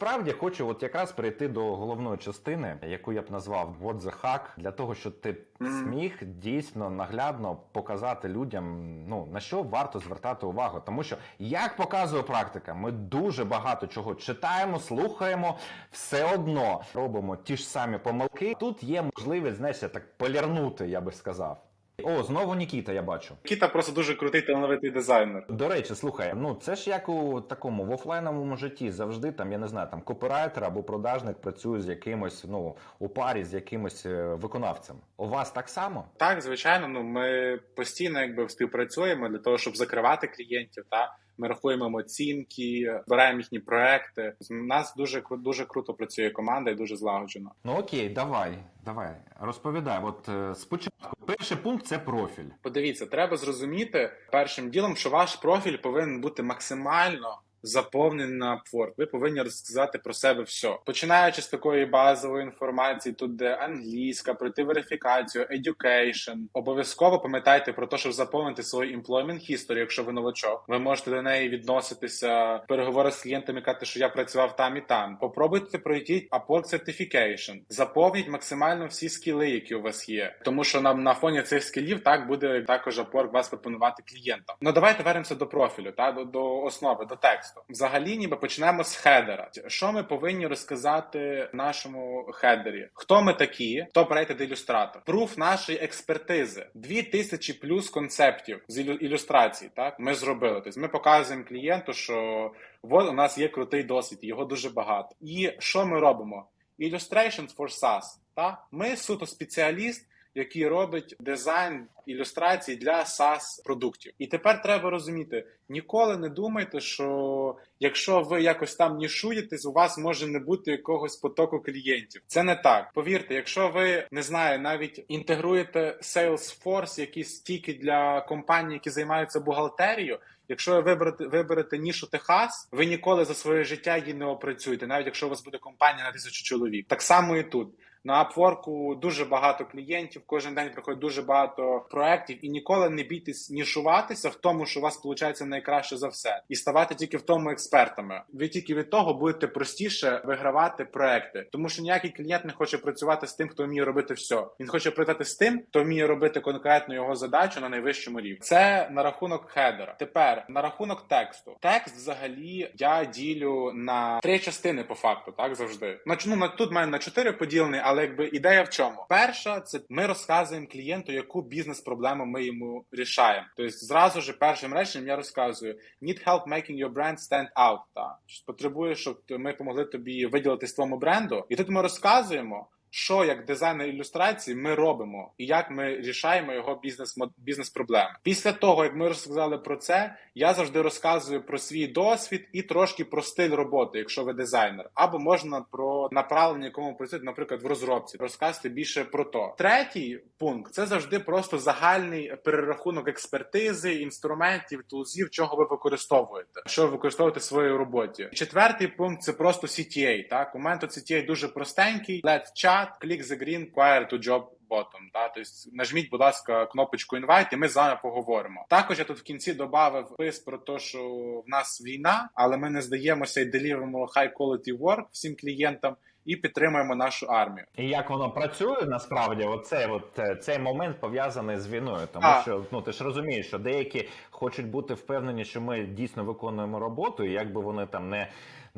Справді хочу от якраз перейти до головної частини, яку я б назвав What the hack, для того, щоб ти зміг дійсно наглядно показати людям, ну на що варто звертати увагу. Тому що, як показує практика, ми дуже багато чого читаємо, слухаємо, все одно робимо ті ж самі помилки. Тут є можливість, знаєш, так полірнути, я би сказав. О, знову Нікіта, я бачу. Кіта просто дуже крутий талановитий дизайнер. До речі, слухай, ну це ж як у такому в офлайновому житті завжди там, я не знаю, там копірайтер або продажник працює з якимось, ну у парі з якимось е, виконавцем. У вас так само? Так, звичайно, ну ми постійно якби співпрацюємо для того, щоб закривати клієнтів. Та ми рахуємо оцінки, беремо їхні проекти. У нас дуже кру- дуже круто працює команда і дуже злагоджено. Ну окей, давай, давай, розповідай. От е, спочатку, перший пункт це профіль. Подивіться, треба зрозуміти першим ділом, що ваш профіль повинен бути максимально. Заповнений на Upwork. Ви повинні розказати про себе все. Починаючи з такої базової інформації, тут де англійська, пройти верифікацію, education. Обов'язково пам'ятайте про те, щоб заповнити свою employment history, якщо ви новачок. Ви можете до неї відноситися переговори з клієнтами, казати, що я працював там і там. Попробуйте пройти Upwork Certification. Заповніть максимально всі скіли, які у вас є. Тому що на, на фоні цих скілів так буде також Upwork вас пропонувати клієнтам. Ну давайте вернемося до профілю, та до, до основи, до тексту. Взагалі, ніби почнемо з хедера. Що ми повинні розказати нашому хедері? Хто ми такі? Хто проєкт ілюстратор? Пруф нашої експертизи. Дві тисячі плюс концептів з ілю- ілюстрацій. Так ми зробили. Тобто ми показуємо клієнту, що от у нас є крутий досвід, його дуже багато. І що ми робимо? Illustrations for SaaS. Та ми суто спеціаліст, який робить дизайн ілюстрацій для SaaS продуктів. І тепер треба розуміти: ніколи не думайте, що якщо ви якось там нішуєтесь, у вас може не бути якогось потоку клієнтів. Це не так. Повірте, якщо ви не знаю, навіть інтегруєте Salesforce, якісь тільки для компаній, які займаються бухгалтерією. Якщо ви виберете, виберете нішу Техас, ви ніколи за своє життя її не опрацюєте, навіть якщо у вас буде компанія на тисячу чоловік. Так само і тут. На Upwork дуже багато клієнтів, кожен день приходить дуже багато проєктів, і ніколи не бійтесь нішуватися в тому, що у вас виходить найкраще за все, і ставати тільки в тому експертами. Ви тільки від того будете простіше вигравати проекти, тому що ніякий клієнт не хоче працювати з тим, хто вміє робити все. Він хоче працювати з тим, хто вміє робити конкретно його задачу на найвищому рівні. Це на рахунок хедера. Тепер на рахунок тексту. Текст взагалі я ділю на три частини по факту, так завжди. Ну, на тут мене на чотири поділений, але якби ідея в чому? Перша це ми розказуємо клієнту, яку бізнес-проблему ми йому рішаємо. Тобто, зразу ж першим реченням я розказую: need help making your brand stand out. Та потребуєш, щоб ми помогли тобі виділитись твоєму бренду. І тут ми розказуємо. Що як дизайнер ілюстрації ми робимо, і як ми рішаємо його бізнес бізнес проблеми. Після того, як ми розказали про це, я завжди розказую про свій досвід і трошки про стиль роботи, якщо ви дизайнер, або можна про направлення, якому працюють, наприклад, в розробці, розказати більше про то. Третій пункт це завжди просто загальний перерахунок експертизи, інструментів, тулзів, чого ви використовуєте, що ви використовуєте в своїй роботі. Четвертий пункт це просто CTA. Так, у мене тут CTA дуже простенький. Let chat, click the green, quire to job bottom. Та тобто нажміть, будь ласка, кнопочку invite, і ми з вами поговоримо. Також я тут в кінці додав пис про те, що в нас війна, але ми не здаємося і делівимо high quality work всім клієнтам. І підтримуємо нашу армію. І як воно працює насправді, оцей от е, цей момент пов'язаний з війною, тому А. що ну ти ж розумієш, що деякі хочуть бути впевнені, що ми дійсно виконуємо роботу, і якби вони там не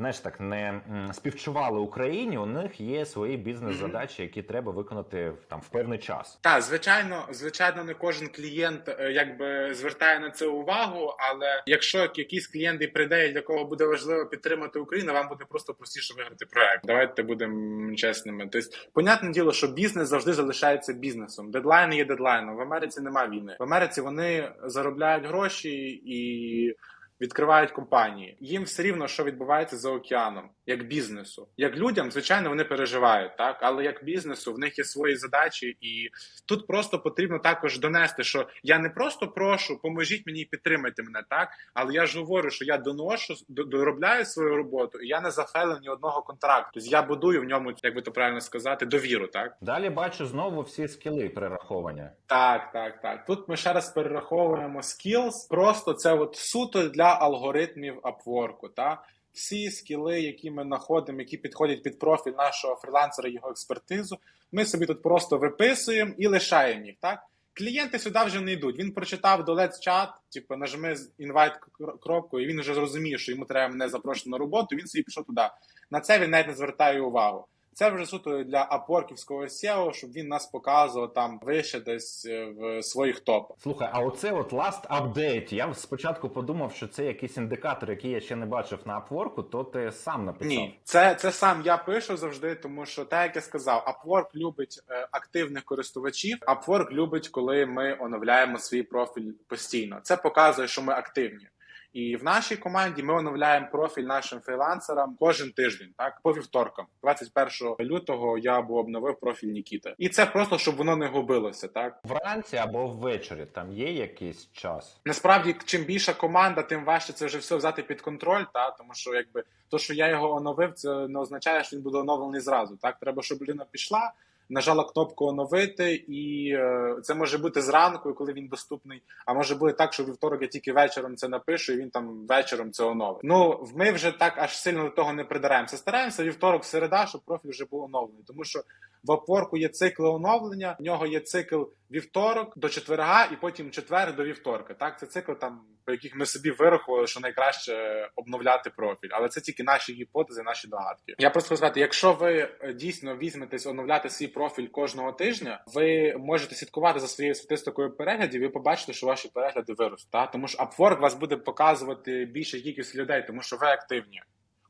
знаєш так не співчували Україні, у них є свої бізнес-задачі, які треба виконати там в певний час. Так, звичайно, звичайно, не кожен клієнт е, якби звертає на це увагу. Але якщо якийсь клієнт і прийде, для кого буде важливо підтримати Україну, вам буде просто простіше виграти проект. Давайте будемо чесними. Тобто, понятне діло, що бізнес завжди залишається бізнесом. Дедлайн є дедлайном. В Америці немає війни. В Америці вони заробляють гроші і. Відкривають компанії, їм все рівно, що відбувається за океаном, як бізнесу. Як людям, звичайно, вони переживають, так але як бізнесу в них є свої задачі, і тут просто потрібно також донести, що я не просто прошу, поможіть мені і підтримайте мене, так але я ж говорю, що я доношу доробляю свою роботу, і я не зафелив ні одного контракту. Тобто я будую в ньому, як би то правильно сказати, довіру. Так, Далі бачу знову всі скіли перераховані. так, так, так. Тут ми ще раз перераховуємо skills. Просто це от суто для алгоритмів Upwork, та всі скіли, які ми знаходимо, які підходять під профіль нашого фрілансера, його експертизу. Ми собі тут просто виписуємо і лишаємо їх. Так клієнти сюди вже не йдуть. Він прочитав до Let's Chat, типу, нажми інвайт кропку, і він вже зрозуміє, що йому треба мене запрошувати на роботу. Він собі пішов туди. На це він навіть не звертає увагу. Це вже суто для апорківського SEO, щоб він нас показував там вище десь е, в своїх топах. Слухай, а оце от last update, я спочатку подумав, що це якийсь індикатор, який я ще не бачив на Upwork, то ти сам написав. Ні, це, це сам я пишу завжди, тому що так як я сказав, Upwork любить е, активних користувачів. Upwork любить, коли ми оновляємо свій профіль постійно. Це показує, що ми активні. І в нашій команді ми оновляємо профіль нашим фрілансерам кожен тиждень, так по вівторкам. 21 лютого я був обновив профіль Нікіти, і це просто щоб воно не губилося. Так Вранці або ввечері там є якийсь час. насправді, чим більша команда, тим важче це вже все взяти під контроль. Та тому що якби то, що я його оновив, це не означає, що він буде оновлений зразу. Так треба, щоб людина пішла. Нажала кнопку оновити, і е, це може бути зранку, коли він доступний. А може бути так, що вівторок я тільки вечором це напишу, і він там вечором це оновить. Ну ми вже так аж сильно до того не придараємося. Стараємося вівторок, середа, щоб профіль вже був оновлений, тому що в Upwork є цикли оновлення. В нього є цикл вівторок до четверга, і потім четвер до вівторка. Так, це цикл там, по яких ми собі вирахували, що найкраще обновляти профіль. Але це тільки наші гіпотези, наші догадки. Я просто хочу сказати, якщо ви е, дійсно візьметесь оновляти свій профіль кожного тижня, ви можете слідкувати за своєю статистикою переглядів. і побачите, що ваші перегляди виростуть. Тому що Upwork вас буде показувати більше кількість людей, тому що ви активні.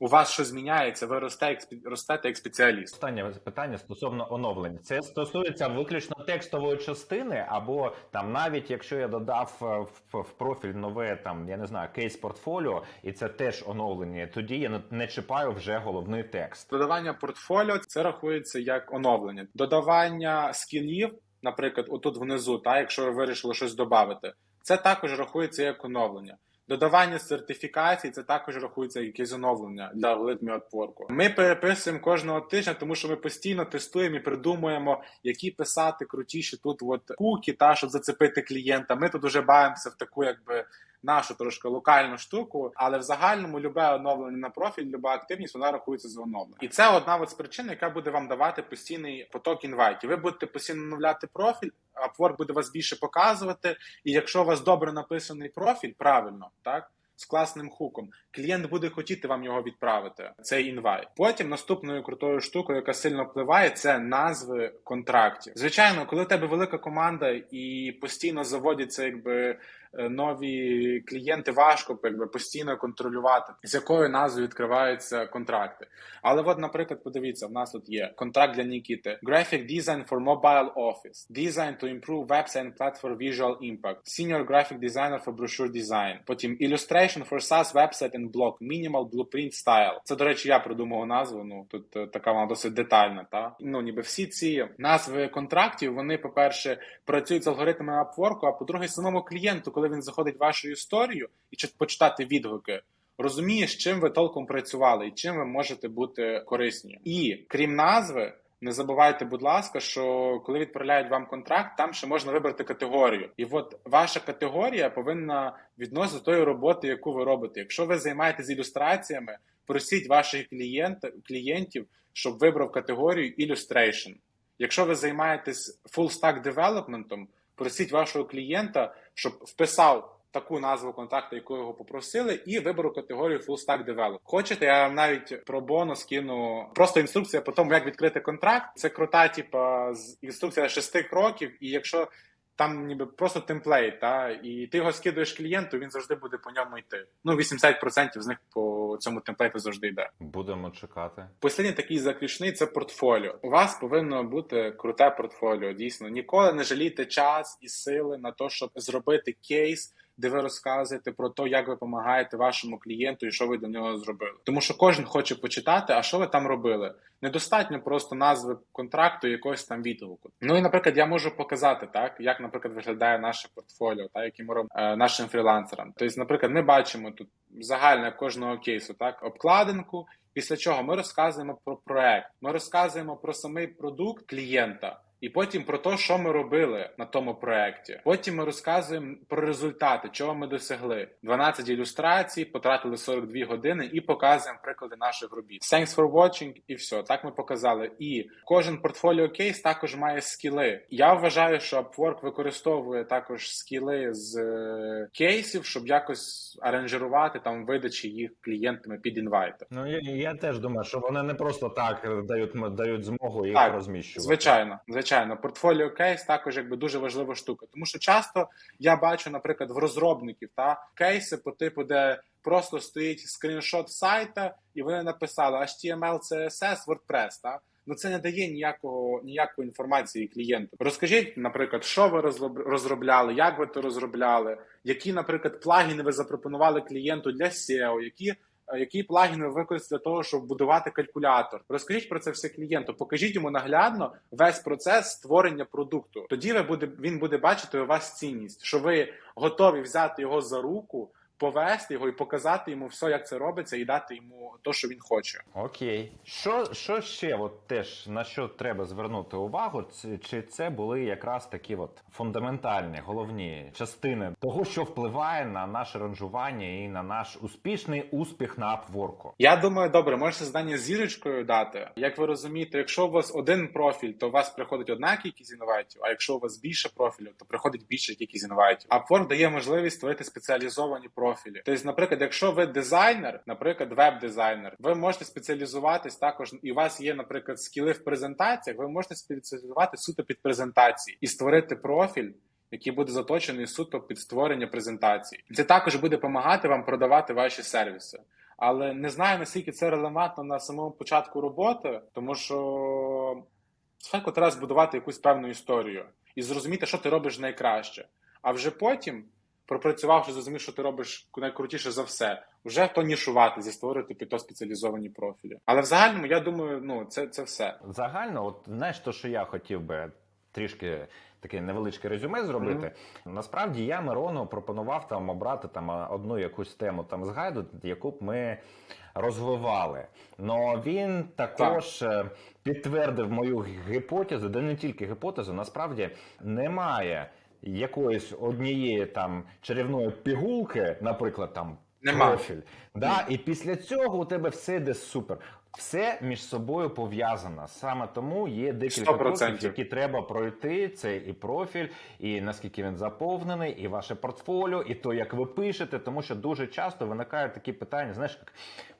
У вас що зміняється, ви росте, ростете як спеціаліст. Останнє питання стосовно оновлень. Це стосується виключно текстової частини, або там, навіть якщо я додав е, в, в профіль нове там, я не знаю, кейс портфоліо, і це теж оновлення. Тоді я не, не чіпаю вже головний текст. Додавання портфоліо це рахується як оновлення. Додавання скілів, наприклад, отут внизу, та якщо ви вирішили щось додати, це також рахується як оновлення. Додавання сертифікацій це також рахується як оновлення для алгоритмів отворку. Ми переписуємо кожного тижня, тому що ми постійно тестуємо і придумуємо, які писати крутіші тут от куки, та щоб зацепити клієнта. Ми тут уже баємося в таку, якби нашу трошки локальну штуку, але в загальному любе оновлення на профіль, люба активність вона рахується за оновлення. І це одна з причин, яка буде вам давати постійний поток інвайтів. Ви будете постійно оновляти профіль, Upwork буде вас більше показувати. І якщо у вас добре написаний профіль, правильно, так. З класним хуком клієнт буде хотіти вам його відправити. Цей інвайт. Потім наступною крутою штукою, яка сильно впливає, це назви контрактів. Звичайно, коли у тебе велика команда і постійно заводяться, якби нові клієнти, важко якби постійно контролювати, з якою назвою відкриваються контракти. Але от, наприклад, подивіться, в нас тут є контракт для Нікіти. Graphic Design for Mobile Office. Design to improve website and platform visual impact. Senior Graphic Designer for Brochure Design. Потім Illustration for SaaS Website and Blog. Minimal Blueprint Style. Це, до речі, я придумав назву. Ну, тут е, така вона досить детальна, та? Ну, ніби всі ці назви контрактів, вони, по-перше, працюють з алгоритмами Upwork, а по-друге, самому клієнту, коли він заходить в вашу історію і почитати відгуки, розуміє, з чим ви толком працювали і чим ви можете бути корисні. І крім назви. Не забувайте, будь ласка, що коли відправляють вам контракт, там ще можна вибрати категорію. І от ваша категорія повинна відносити до тої роботи, яку ви робите. Якщо ви займаєтесь ілюстраціями, просіть ваших клієнтів, щоб вибрав категорію Illustration. Якщо ви займаєтесь full stack девелопментом, просіть вашого клієнта, щоб вписав таку назву контакту, яку його попросили, і виберу категорію Full Stack Develop. Хочете, я навіть про бонус скину просто інструкція по тому, як відкрити контракт. Це крута, типа інструкція шести кроків, і якщо там ніби просто темплейт, та і ти його скидуєш клієнту, він завжди буде по ньому йти. Ну 80% з них по цьому темплейту завжди йде. Будемо чекати. Послідній такий заключний це портфоліо. У вас повинно бути круте портфоліо. Дійсно, ніколи не жалійте час і сили на те, щоб зробити кейс, де ви розказуєте про те, як ви допомагаєте вашому клієнту і що ви для нього зробили. Тому що кожен хоче почитати, а що ви там робили. Недостатньо просто назви контракту і якогось там відгуку. Ну і, наприклад, я можу показати так, як, наприклад, виглядає наше портфоліо, так, яке ми робимо е, нашим фрілансерам. Тобто, наприклад, ми бачимо тут загальне кожного кейсу, так, обкладинку. Після чого ми розказуємо про проект, ми розказуємо про самий продукт клієнта. І потім про те, що ми робили на тому проєкті. Потім ми розказуємо про результати, чого ми досягли. 12 ілюстрацій, потратили 42 години і показуємо приклади наших робіт. Thanks for watching і все. Так ми показали. І кожен портфоліо кейс також має скіли. Я вважаю, що Upwork використовує також скіли з е, кейсів, щоб якось аранжирувати там видачі їх клієнтами під інвайти. Ну я, я теж думаю, що вони не просто так е, дають дають змогу їх Так, розміщувати. Звичайно, звичайно, портфоліо кейс також якби дуже важлива штука. Тому що часто я бачу, наприклад, в розробників та кейси по типу, де просто стоїть скріншот сайта, і вони написали HTML, CSS, WordPress, та ну це не дає ніякого ніякої інформації клієнту. Розкажіть, наприклад, що ви розроб- розробляли, як ви це розробляли, які, наприклад, плагіни ви запропонували клієнту для SEO, які які плагіни ви використали для того, щоб будувати калькулятор. Розкажіть про це все клієнту. Покажіть йому наглядно весь процес створення продукту. Тоді ви буде він буде бачити у вас цінність, що ви готові взяти його за руку, повести його і показати йому все, як це робиться, і дати йому те, що він хоче. Окей. Що, що ще от теж на що треба звернути увагу? Чи, чи це були якраз такі от фундаментальні, головні частини того, що впливає на наше ранжування і на наш успішний успіх на апворку? Я думаю, добре, можете завдання зірочкою дати. Як ви розумієте, якщо у вас один профіль, то у вас приходить одна кількість інвайтів, а якщо у вас більше профілів, то приходить більша кількість інвайтів. Upwork дає можливість створити спеціалізовані профілі. Тобто, наприклад, якщо ви дизайнер, наприклад, веб-дизайнер, ви можете спеціалізуватись також, і у вас є, наприклад, скіли в презентаціях, ви можете спеціалізувати суто під презентації і створити профіль. Який буде заточений суто під створення презентації, це також буде допомагати вам продавати ваші сервіси але не знаю наскільки це релевантно на самому початку роботи, тому що спочатку треба збудувати якусь певну історію і зрозуміти, що ти робиш найкраще. А вже потім, пропрацювавши, зрозумів, що ти робиш найкрутіше за все, вже то нішувати, зі створити під то спеціалізовані профілі. Але в загальному, я думаю, ну це, це все. Загально, от знаєш, то, що я хотів би трішки таке невеличке резюме зробити. Насправді я Мирону пропонував там обрати там одну якусь тему там з гайду, яку б ми розвивали. Но він також е, підтвердив мою гіпотезу, де не тільки гіпотезу, насправді немає якоїсь однієї там чарівної пігулки, наприклад, там Нема. профіль. Да? І після цього у тебе все йде супер. Все між собою пов'язано. Саме тому є декілька 100%. кроків, які треба пройти. Це і профіль, і наскільки він заповнений, і ваше портфоліо, і то, як ви пишете, тому що дуже часто виникають такі питання. Знаєш, як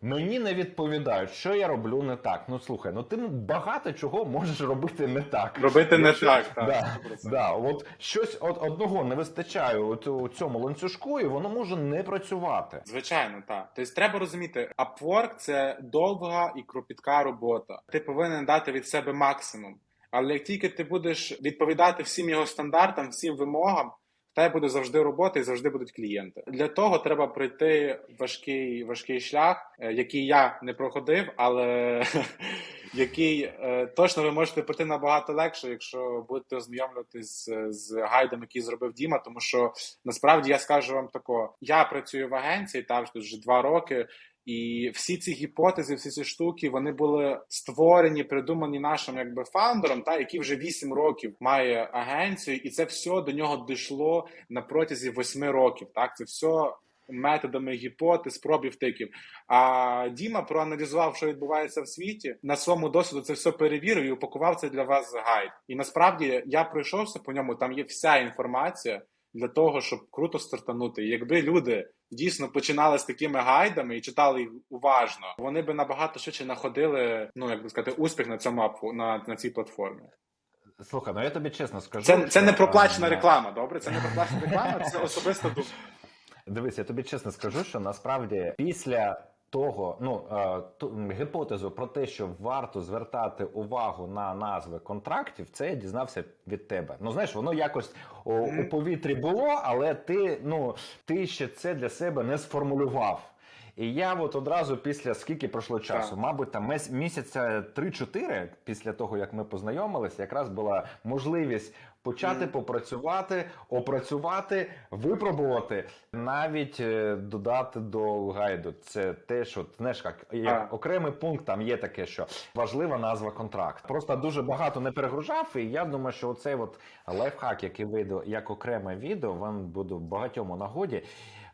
мені не відповідають, що я роблю не так. Ну слухай, ну ти багато чого можеш робити не так. Робити не Якщо- так, так. Да, да, от щось от одного не вистачає у цьому ланцюжку, і воно може не працювати. Звичайно, так. Тобто треба розуміти, Upwork – це довга і кропітка робота. Ти повинен дати від себе максимум. Але як тільки ти будеш відповідати всім його стандартам, всім вимогам, в тебе буде завжди робота і завжди будуть клієнти. Для того треба пройти важкий, важкий шлях, е, який я не проходив, але який е, точно ви можете пройти набагато легше, якщо будете ознайомлюватись з, гайдом, який зробив Діма, тому що насправді я скажу вам тако: я працюю в агенції там вже два роки. І всі ці гіпотези, всі ці штуки, вони були створені, придумані нашим якби фаундером, та який вже 8 років має агенцію, і це все до нього дійшло на протязі 8 років. Так, це все методами гіпотез, проб і втиків. А Діма проаналізував, що відбувається в світі, на своєму досвіду це все перевірив і упакував це для вас гайд. І насправді я пройшовся по ньому. Там є вся інформація для того, щоб круто стартанути. Якби люди дійсно починали з такими гайдами і читали їх уважно, вони би набагато швидше находили, ну як би сказати, успіх на цьому апу на, на цій платформі. Слухай, ну я тобі чесно скажу. Це, це не проплачена е, реклама. Добре, це не проплачена реклама, це особиста думка. Дивись, я тобі чесно скажу, що насправді після того, ну е, ту, гіпотезу про те, що варто звертати увагу на назви контрактів, це я дізнався від тебе. Ну знаєш, воно якось у, у повітрі було, але ти ну ти ще це для себе не сформулював. І я от одразу після скільки пройшло часу, Так. мабуть, там місяця 3-4 після того, як ми познайомилися, якраз була можливість почати mm. попрацювати, опрацювати, випробувати, навіть е, додати до гайду. Це те, що знаєш, як, як окремий пункт там є таке, що важлива назва контракт. Просто дуже багато не перегружав, і я думаю, що оцей от лайфхак, який вийде як окреме відео, він буде в багатьому нагоді.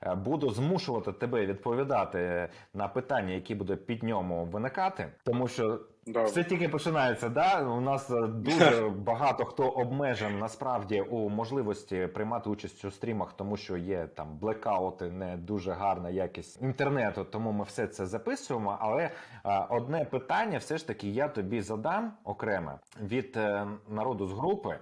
Е, Буду змушувати тебе відповідати на питання, які будуть під ньому виникати, тому що Добре. все тільки починається. Да? У нас е, дуже багато хто обмежен насправді у можливості приймати участь у стрімах, тому що є там блекаути, не дуже гарна якість інтернету. Тому ми все це записуємо. Але е, одне питання, все ж таки, я тобі задам окреме від е, народу з групи.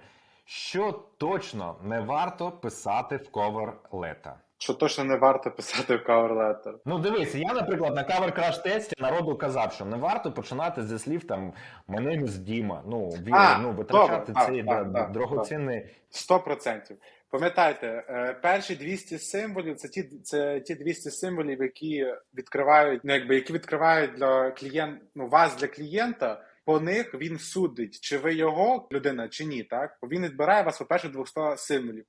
Що точно не варто писати в ковер лета? Що точно не варто писати в cover letter. Ну дивись, я, наприклад, на кавер краш тесті народу казав, що не варто починати зі слів там мене з Діма. Ну, він, А, ну витрачати добре, цей так, да, так, дорогоцінний. Сто процентів. Пам'ятайте, е, перші 200 символів це ті, це ті 200 символів, які відкривають, ну якби які відкривають для клієнт, ну вас для клієнта. По них він судить, чи ви його людина, чи ні. Так він відбирає вас по перших 200 символів.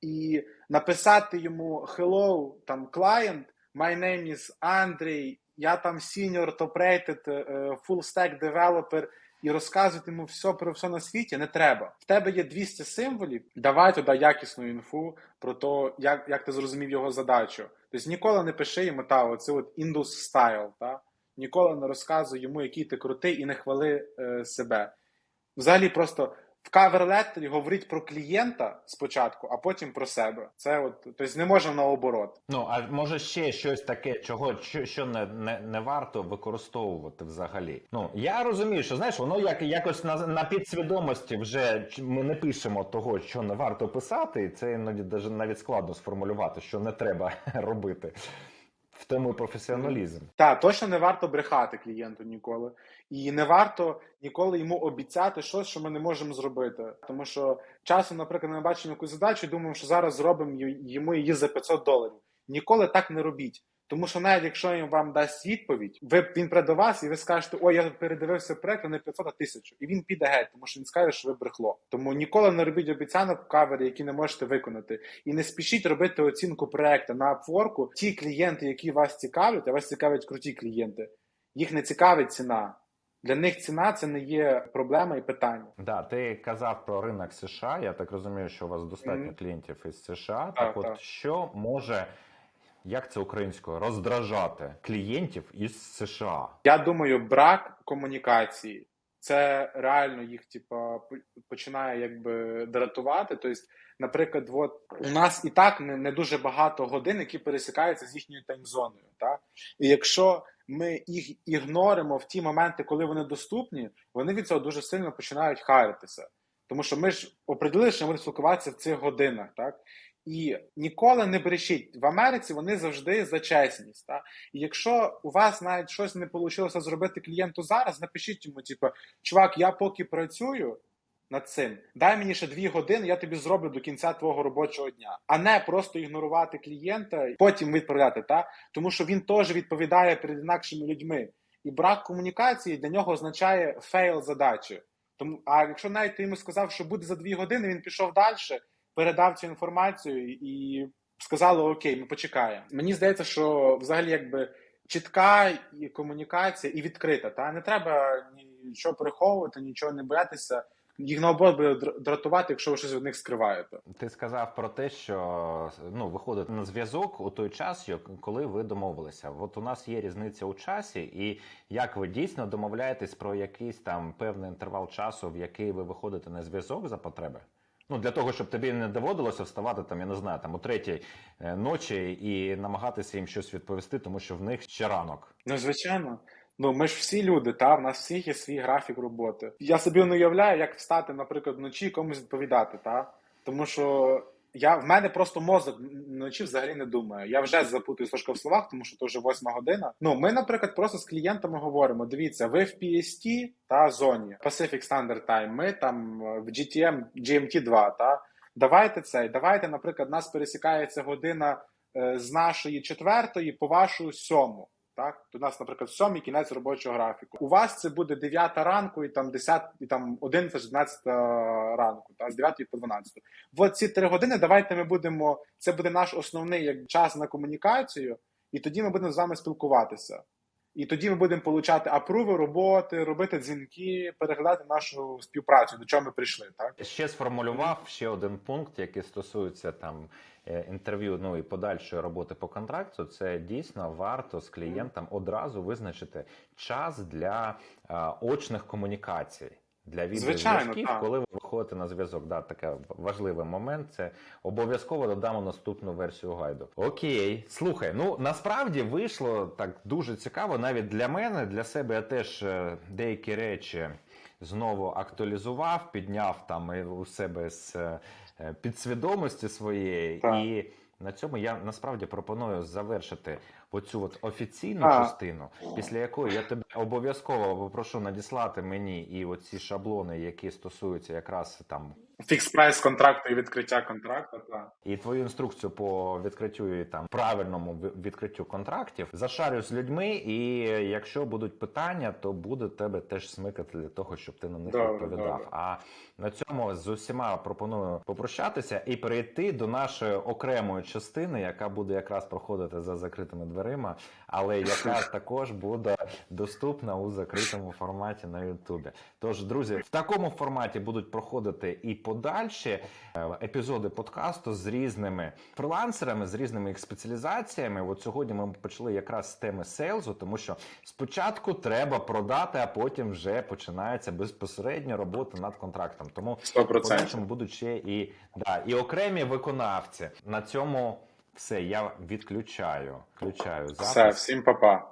І написати йому hello, там client, my name is Андрій, я там senior top rated е, full stack developer, і розказувати йому все про все на світі не треба. В тебе є 200 символів, давай туди якісну інфу про те, як, як ти зрозумів його задачу. Тобто ніколи не пиши йому та оце от Indus style, та? ніколи не розказуй йому, який ти крутий, і не хвали е, себе. Взагалі, просто в кавер-леттері говорить про клієнта спочатку, а потім про себе. Це от, тобто не можна наоборот. Ну а може ще щось таке, чого що, що не, не, не варто використовувати взагалі. Ну я розумію, що знаєш, воно як якось на, на підсвідомості вже ми не пишемо того, що не варто писати, і це іноді навіть складно сформулювати, що не треба робити. В тому професіоналізм. Так, точно не варто брехати клієнту ніколи. І не варто ніколи йому обіцяти щось, що ми не можемо зробити. Тому що часом, наприклад, ми бачимо якусь задачу і думаємо, що зараз зробимо йому її за 500 доларів. Ніколи так не робіть. Тому що навіть якщо він вам дасть відповідь, ви він прийде до вас і ви скажете, ой, я передивився проект, а не 500, а 1000. І він піде геть, тому що він скаже, що ви брехло. Тому ніколи не робіть обіцянок в які не можете виконати. І не спішіть робити оцінку проекту на Upwork. Ті клієнти, які вас цікавлять, а вас цікавлять круті клієнти, їх не цікавить ціна. Для них ціна це не є проблема і питання. Да, ти казав про ринок США. Я так розумію, що у вас достатньо Мгм. клієнтів із США. Так, Так, от так. що може, як це українською, роздражати клієнтів із США? Я думаю, брак комунікації це реально їх, типа, по- починає якби дратувати. Тобто, наприклад, от у нас і так не, не дуже багато годин, які пересікаються з їхньою таймзоною. Так? І якщо ми їх ігноримо в ті моменти, коли вони доступні, вони від цього дуже сильно починають харитися. Тому що ми ж оприділили, що ми спілкуватися в цих годинах, так? І ніколи не брешіть. В Америці вони завжди за чесність. Так? І якщо у вас навіть щось не вийшло зробити клієнту зараз, напишіть йому, типу, чувак, я поки працюю над цим, дай мені ще дві години, я тобі зроблю до кінця твого робочого дня, а не просто ігнорувати клієнта і потім відправляти, та? тому що він теж відповідає перед інакшими людьми. І брак комунікації для нього означає фейл задачі. Тому, а якщо навіть ти йому сказав, що буде за дві години, він пішов далі, передав цю інформацію і сказали: Окей, ми почекаємо. Мені здається, що взагалі якби чітка і комунікація і відкрита. Та не треба нічого приховувати, нічого не боятися. Їх наоборот буде дратувати, якщо ви щось від них скриваєте. Ти сказав про те, що ну виходить на зв'язок у той час, коли ви домовилися. От у нас є різниця у часі, і як ви дійсно домовляєтесь про якийсь там певний інтервал часу, в який ви виходите на зв'язок за потреби. Ну для того, щоб тобі не доводилося вставати там, я не знаю, там о третій е, ночі і намагатися їм щось відповісти, тому що в них ще ранок. Ну, звичайно. Ну, ми ж всі люди, та в нас всіх є свій графік роботи. Я собі не уявляю, як встати, наприклад, вночі комусь відповідати, та? Тому що я, в мене просто мозок вночі взагалі не думає. Я вже запутуюсь трошки в словах, тому що то вже восьма година. Ну, ми, наприклад, просто з клієнтами говоримо: дивіться, ви в PST та зоні Pacific Standard Time, ми там в GTM GMT 2, та давайте це, давайте, наприклад, нас пересікається година е, з нашої четвертої по вашу сьому. Так, у нас, наприклад, сьомий кінець робочого графіку. У вас це буде 9 ранку і там 10, і там 11 12 ранку, та з 9 по 12. От ці три години давайте ми будемо. Це буде наш основний як час на комунікацію, і тоді ми будемо з вами спілкуватися. І тоді ми будемо получати апруви роботи, робити дзвінки, переглядати нашу співпрацю, до чого ми прийшли. Так Ще сформулював ще один пункт, який стосується там інтерв'ю, ну і подальшої роботи по контракту. Це дійсно варто з клієнтом одразу визначити час для е, очних комунікацій. Для відеозв'язків, коли ви виходите на зв'язок, да, такий важливий момент. Це обов'язково додамо наступну версію гайду. Окей, слухай, ну насправді вийшло так дуже цікаво, навіть для мене, для себе я теж е, деякі речі знову актуалізував, підняв там у себе з е, підсвідомості своєї, Так. і на цьому я насправді пропоную завершити оцю от офіційну Так. частину, після якої я тебе обов'язково попрошу надіслати мені і оці шаблони, які стосуються якраз там фікс прайс контракту і відкриття контракту. Так. і твою інструкцію по відкриттю і там правильному відкриттю контрактів зашарю з людьми. І якщо будуть питання, то буду тебе теж смикати для того, щоб ти на них Добре, відповідав. добре. А на цьому з усіма пропоную попрощатися і перейти до нашої окремої частини, яка буде якраз проходити за закритими дверима, але яка також буде доступна у закритому форматі на Ютубі. Тож, друзі, в такому форматі будуть проходити і подальші е, епізоди подкасту з різними фрилансерами, з різними їх спеціалізаціями. От сьогодні ми почали якраз з теми сейлзу, тому що спочатку треба продати, а потім вже починається безпосередньо робота над контрактом. Тому Сто в процентів. подальшому будуть ще і, да, і окремі виконавці. На цьому все. Я відключаю. Включаю запис. Все, всім па-па.